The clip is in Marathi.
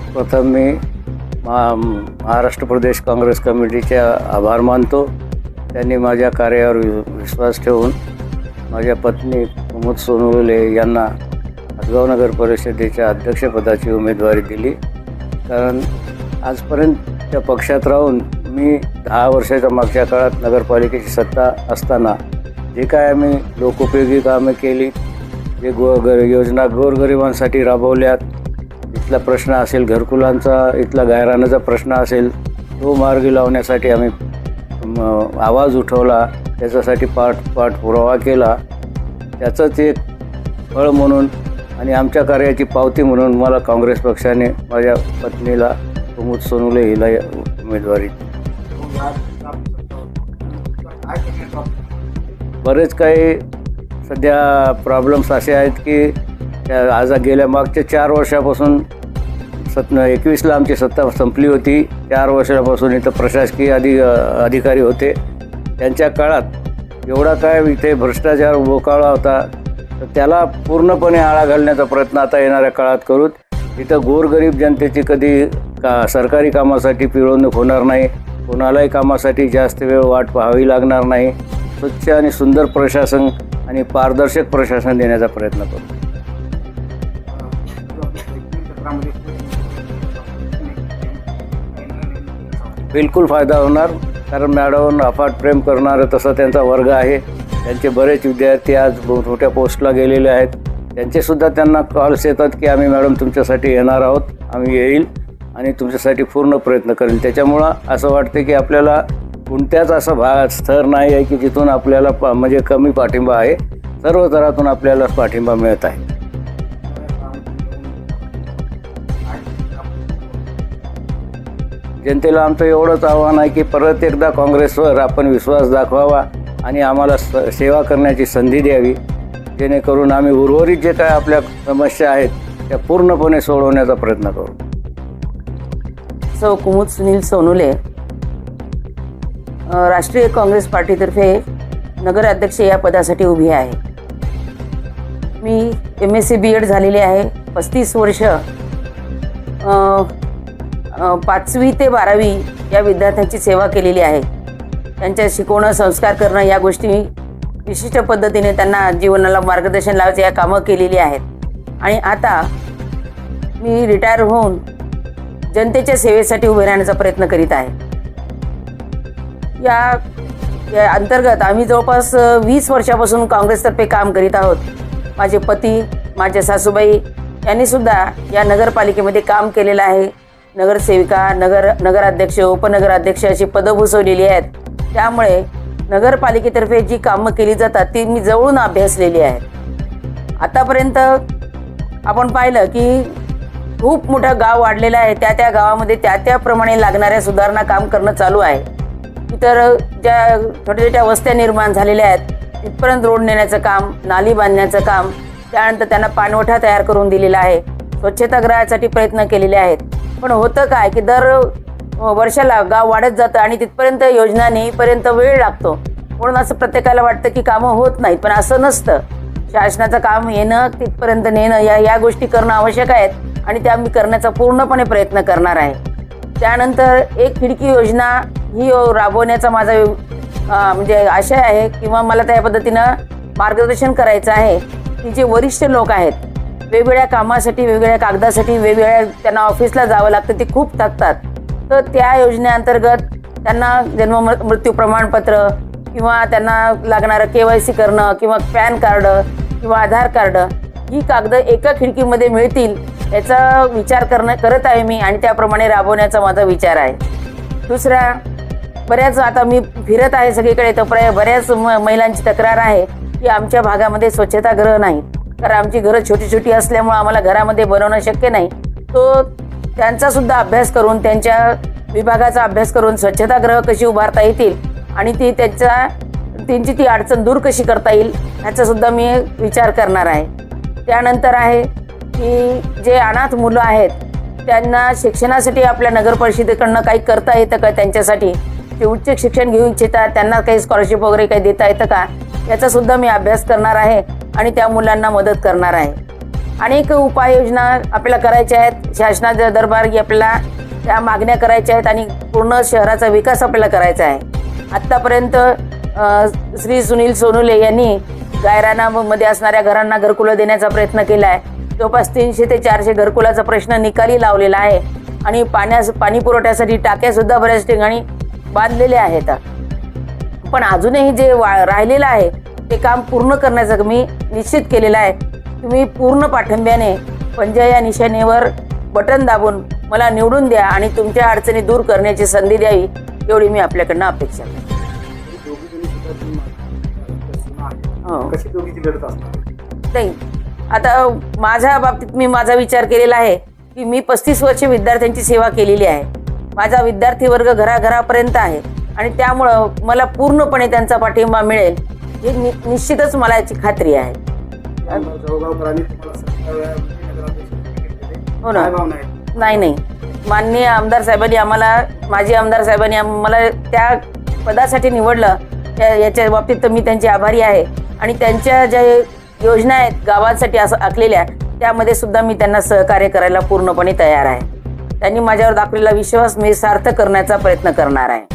सर्वप्रथम मी मा महाराष्ट्र प्रदेश काँग्रेस कमिटीचे आभार मानतो. त्यांनी माझ्या कार्यावर वि- विश्वास ठेवून माझ्या पत्नी प्रमोद सोनवले यांना हदगाव नगर परिषदेच्या अध्यक्षपदाची उमेदवारी दिली. कारण आजपर्यंत त्या पक्षात राहून मी दहा वर्षाच्या मागच्या काळात नगरपालिकेची सत्ता असताना जे काय आम्ही लोकोपयोगी कामे केली जे गो गर योजना गोरगरिबांसाठी राबवल्यात इथला प्रश्न असेल घरकुलांचा इथला गायरानाचा प्रश्न असेल तो मार्गी लावण्यासाठी आम्ही आवाज उठवला त्याच्यासाठी पाठ पाठपुरावा केला. त्याचंच एक फळ म्हणून आणि आमच्या कार्याची पावती म्हणून मला काँग्रेस पक्षाने माझ्या पत्नीला कुमुद सोनुले हिला उमेदवारी. बरेच काही सध्या प्रॉब्लेम्स असे आहेत की आज गेल्या मागच्या चार वर्षापासून सत एकवीसला आमची सत्ता संपली होती. चार वर्षापासून इथं प्रशासकीय अधि अधिकारी होते. त्यांच्या काळात एवढा काय इथे भ्रष्टाचार बोकाळा होता तर त्याला पूर्णपणे आळा घालण्याचा प्रयत्न आता येणाऱ्या काळात करू. इथं गोरगरीब जनतेची कधी का सरकारी कामासाठी पिळवणूक होणार नाही कोणालाही कामासाठी जास्त वेळ वाट पाहावी लागणार नाही. स्वच्छ आणि सुंदर प्रशासन आणि पारदर्शक प्रशासन देण्याचा प्रयत्न करू. बिलकुल फायदा होणार कारण मॅडम अफाट प्रेम करणारं तसा त्यांचा वर्ग आहे. त्यांचे बरेच विद्यार्थी आज मोठ्या पोस्टला गेलेले आहेत. त्यांचेसुद्धा त्यांना कॉल्स येतात की आम्ही मॅडम तुमच्यासाठी येणार आहोत. आम्ही येईल आणि तुमच्यासाठी पूर्ण प्रयत्न करेल. त्याच्यामुळं असं वाटतं की आपल्याला कोणत्याच असं भाग स्तर नाही आहे की जिथून आपल्याला पा म्हणजे कमी पाठिंबा आहे. सर्व तरातून आपल्याला पाठिंबा मिळत आहे. जनतेला आमचं एवढंच आव्हान आहे की परत एकदा काँग्रेसवर आपण विश्वास दाखवावा आणि आम्हाला स सेवा करण्याची संधी द्यावी. जेणेकरून आम्ही उर्वरित जे काय आपल्या समस्या आहेत त्या पूर्णपणे सोडवण्याचा प्रयत्न करू. सौ कुमुद सुनील सोनुले राष्ट्रीय काँग्रेस पार्टीतर्फे नगराध्यक्ष या पदासाठी उभी आहे. मी M S C B Ed झालेली आहे पस्तीस वर्ष पाचवी ते बारावी या विद्यार्थ्यांची सेवा केलेली आहे. त्यांच्या शिकवणं संस्कार करणं या गोष्टी विशिष्ट पद्धतीने त्यांना जीवनाला मार्गदर्शन लावायचे या कामं केलेली आहेत. आणि आता मी रिटायर होऊन जनतेच्या सेवेसाठी उभे राहण्याचा प्रयत्न करीत आहे. या या अंतर्गत आम्ही जवळपास वीस वर्षापासून काँग्रेसतर्फे काम करीत आहोत. माझे पती माझे सासूबाई यांनी सुद्धा या नगरपालिकेमध्ये काम केलेलं आहे. नगरसेविका नगर नगराध्यक्ष उपनगराध्यक्ष अशी पदं भूसवलेली आहेत. त्यामुळे नगरपालिकेतर्फे जी कामं केली जातात ती मी जवळून अभ्यासलेली आहेत. आतापर्यंत आपण पाहिलं की खूप मोठं गाव वाढलेलं आहे. त्या त्या गावामध्ये त्या त्याप्रमाणे लागणाऱ्या सुधारणा काम करणं चालू आहे. इतर ज्या छोट्या छोट्या वस्त्या निर्माण झालेल्या आहेत तिथपर्यंत रोड नेण्याचं काम नाली बांधण्याचं काम त्यानंतर त्यांना पाणवठा तयार करून दिलेला आहे. स्वच्छतागृहासाठी प्रयत्न केलेले आहेत. पण होतं काय की दर वर्षाला गाव वाढत जातं आणि तिथपर्यंत योजना नेईपर्यंत वेळ लागतो. म्हणून असं प्रत्येकाला वाटतं की कामं होत नाहीत पण असं नसतं. शासनाचं काम येणं तिथपर्यंत नेणं या या गोष्टी करणं आवश्यक आहेत आणि त्या मी करण्याचा पूर्णपणे प्रयत्न करणार आहे. त्यानंतर एक खिडकी योजना ही राबवण्याचा माझा म्हणजे आशय आहे किंवा मला त्या पद्धतीनं मार्गदर्शन करायचं आहे. की जे वरिष्ठ लोक आहेत वेगवेगळ्या कामासाठी वेगवेगळ्या कागदासाठी वेगवेगळ्या त्यांना ऑफिसला जावं लागतं ते खूप थकतात. तर त्या योजनेअंतर्गत त्यांना जन्म मृ- मृत्यू प्रमाणपत्र किंवा त्यांना लागणारं के वाय सी करणं किंवा पॅन कार्ड किंवा आधार कार्ड ही कागदं एका खिडकीमध्ये मिळतील याचा विचार करणं करत आहे मी आणि त्याप्रमाणे राबवण्याचा माझा विचार आहे. दुसरा बऱ्याच आता मी फिरत आहे सगळीकडे तर बऱ्याच म- महिलांची तक्रार आहे की आमच्या भागामध्ये स्वच्छतागृह नाही. कारण आमची घरं छोटी छोटी असल्यामुळं आम्हाला घरामध्ये बनवणं शक्य नाही. तो त्यांचा सुद्धा अभ्यास करून त्यांच्या विभागाचा अभ्यास करून स्वच्छतागृह कशी उभारता येतील आणि ती त्यांचा त्यांची ती अडचण दूर कशी करता येईल ह्याचासुद्धा मी विचार करणार आहे. त्यानंतर आहे की जे अनाथ मुलं आहेत त्यांना शिक्षणासाठी आपल्या नगर परिषदेकडनं काही करता येतं का त्यांच्यासाठी? ते उच्च शिक्षण घेऊ इच्छितात त्यांना काही स्कॉलरशिप वगैरे काही देता येतं का? याचासुद्धा मी अभ्यास करणार आहे. आणि त्या मुलांना मदत करणार आहे. अनेक उपाययोजना आपल्याला करायच्या आहेत. शासनाच्या दरबार आपल्याला त्या मागण्या करायच्या आहेत आणि पूर्ण शहराचा विकास आपल्याला करायचा आहे. आत्तापर्यंत श्री सुनील सोनुले यांनी गायरानामध्ये असणाऱ्या घरांना घरकुलं देण्याचा प्रयत्न केला आहे. जवळपास तीनशे ते चारशे घरकुलाचा प्रश्न निकाली लावलेला आहे. आणि पाण्यास पाणी पुरवठ्यासाठी टाक्यासुद्धा बऱ्याच ठिकाणी बांधलेल्या आहेत. पण अजूनही जे वा राहिलेलं आहे ते काम पूर्ण करण्याचं मी निश्चित केलेलं आहे. तुम्ही पूर्ण पाठिंब्याने पंजा या निशाणीवर बटन दाबून मला निवडून द्या आणि तुमच्या अडचणी दूर करण्याची संधी द्यावी एवढी मी आपल्याकडनं अपेक्षा करते. हो. नाही. आता माझ्या बाबतीत मी माझा विचार केलेला आहे की मी पस्तीस वर्ष विद्यार्थ्यांची सेवा केलेली आहे. माझा विद्यार्थी वर्ग घराघरापर्यंत आहे आणि त्यामुळं मला पूर्णपणे त्यांचा पाठिंबा मिळेल. हे नि निश्चितच मला याची खात्री आहे. जळगावकरांनी तुम्हाला वेळा. हो ना. काय भावना आहे नाही नाही. माननीय आमदार साहेबांनी आम्हाला माजी आमदार साहेबांनी आम्हाला त्या पदासाठी निवडलं. त्या याच्या बाबतीत तर मी त्यांची आभारी आहे. आणि त्यांच्या ज्या योजना आहेत गावांसाठी असं आखलेल्या त्यामध्ये सुद्धा मी त्यांना सहकार्य करायला पूर्णपणे तयार आहे. त्यांनी माझ्यावर दाखवलेला विश्वास मी सार्थ करण्याचा प्रयत्न करणार आहे.